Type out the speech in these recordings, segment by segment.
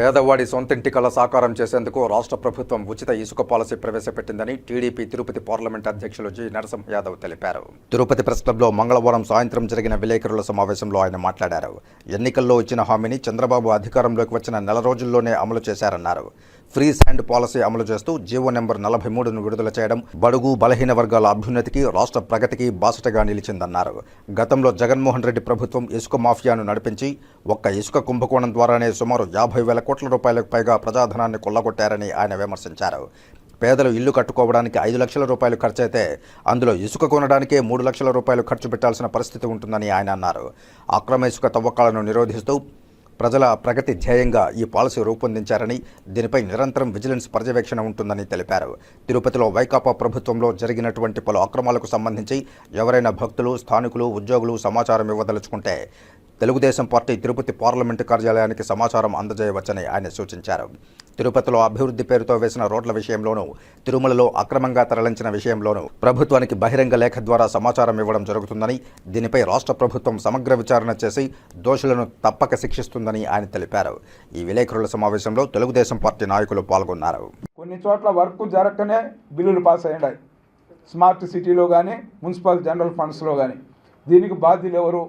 పేదవాడి సొంతింటి కళ సాకారం చేసేందుకు రాష్ట్ర ప్రభుత్వం ఉచిత ఇసుక పాలసీ ప్రవేశపెట్టిందని టీడీపీ తిరుపతి పార్లమెంట్ అధ్యక్షులు జి. నరసింహ యాదవ్ తెలిపారు. తిరుపతి ప్రెస్ క్లబ్లో మంగళవారం సాయంత్రం జరిగిన విలేకరుల సమావేశంలో ఆయన మాట్లాడారు. ఎన్నికల్లో ఇచ్చిన హామీని చంద్రబాబు అధికారంలోకి వచ్చిన నెల రోజుల్లోనే అమలు చేశారన్నారు. ఫ్రీ శాండ్ పాలసీ అమలు చేస్తూ జీవో నెంబర్ నలభై మూడును విడుదల చేయడం బడుగు బలహీన వర్గాల అభ్యున్నతికి రాష్ట్ర ప్రగతికి బాసటగా నిలిచిందన్నారు. గతంలో జగన్మోహన్ రెడ్డి ప్రభుత్వం ఇసుక మాఫియాను నడిపించి ఒక్క ఇసుక కుంభకోణం ద్వారానే సుమారు యాభై వేల కోట్ల రూపాయలకు పైగా ప్రజాధనాన్ని కొల్లగొట్టారని ఆయన విమర్శించారు. పేదలు ఇల్లు కట్టుకోవడానికి ఐదు లక్షల రూపాయలు ఖర్చయితే అందులో ఇసుక కొనడానికే మూడు లక్షల రూపాయలు ఖర్చు పెట్టాల్సిన పరిస్థితి ఉంటుందని ఆయన అన్నారు. అక్రమ ఇసుక తవ్వకాలను నిరోధిస్తూ ప్రజల ప్రగతి ధ్యేయంగా ఈ పాలసీ రూపొందించారని దీనిపై నిరంతరం విజిలెన్స్ పర్యవేక్షణ ఉంటుందని తెలిపారు. తిరుపతిలో వైకాపా ప్రభుత్వంలో జరిగినటువంటి పలు అక్రమాలకు సంబంధించి ఎవరైనా భక్తులు స్థానికులు ఉద్యోగులు సమాచారం ఇవ్వదలుచుకుంటే తెలుగుదేశం పార్టీ తిరుపతి పార్లమెంటు కార్యాలయానికి సమాచారం అందజేయవచ్చని ఆయన సూచించారు. తిరుపతిలో అభివృద్ధి పేరుతో వేసిన రోడ్ల విషయంలోనూ తిరుమలలో అక్రమంగా తరలించిన విషయంలోనూ ప్రభుత్వానికి బహిరంగ లేఖ ద్వారా సమాచారం ఇవ్వడం జరుగుతుందని దీనిపై రాష్ట్ర ప్రభుత్వం సమగ్ర విచారణ చేసి దోషులను తప్పక శిక్షిస్తుందని ఆయన తెలిపారు. ఈ విలేకరుల సమావేశంలో తెలుగుదేశం పార్టీ నాయకులు పాల్గొన్నారు. కొన్ని చోట్ల వర్క్ జరగకనే బిల్లులు పాస్ అయ్యాయి. స్మార్ట్ సిటీలో కానీ మున్సిపల్ జనరల్ ఫండ్స్లో కానీ దీనికి బాధ్యులు ఎవరు?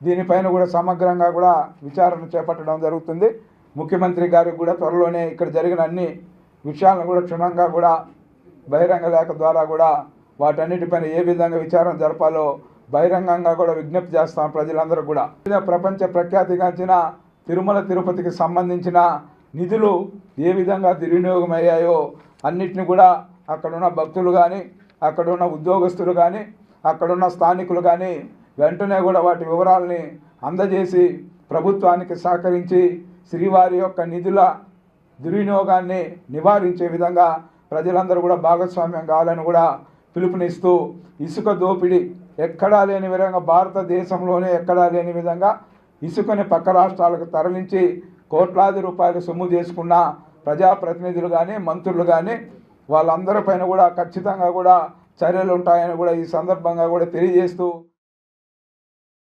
దీనిపైన కూడా సమగ్రంగా కూడా విచారణ చేపట్టడం జరుగుతుంది. ముఖ్యమంత్రి గారికి కూడా త్వరలోనే ఇక్కడ జరిగిన అన్ని విషయాలను కూడా క్షుణ్ణంగా కూడా బహిరంగ లేఖ ద్వారా కూడా వాటన్నిటిపైన ఏ విధంగా విచారణ జరపాలో బహిరంగంగా కూడా విజ్ఞప్తి చేస్తాం ప్రజలందరూ కూడా. ప్రపంచ ప్రఖ్యాతిగాంచిన తిరుమల తిరుపతికి సంబంధించిన నిధులు ఏ విధంగా దుర్వినియోగం అయ్యాయో అన్నిటిని కూడా అక్కడున్న భక్తులు కానీ అక్కడున్న ఉద్యోగస్తులు కానీ అక్కడున్న స్థానికులు కానీ వెంటనే కూడా వాటి వివరాలని అందజేసి ప్రభుత్వానికి సహకరించి శ్రీవారి యొక్క నిధుల దుర్వినియోగాన్ని నివారించే విధంగా ప్రజలందరూ కూడా భాగస్వామ్యం కావాలని కూడా పిలుపునిస్తూ ఇసుక దోపిడీ ఎక్కడా లేని విధంగా భారతదేశంలోనే ఎక్కడా లేని విధంగా ఇసుకని పక్క రాష్ట్రాలకు తరలించి కోట్లాది రూపాయలు సొమ్ము చేసుకున్న ప్రజాప్రతినిధులు కానీ మంత్రులు కానీ వాళ్ళందరిపైన కూడా ఖచ్చితంగా కూడా చర్యలు ఉంటాయని కూడా ఈ సందర్భంగా కూడా తెలియజేస్తూ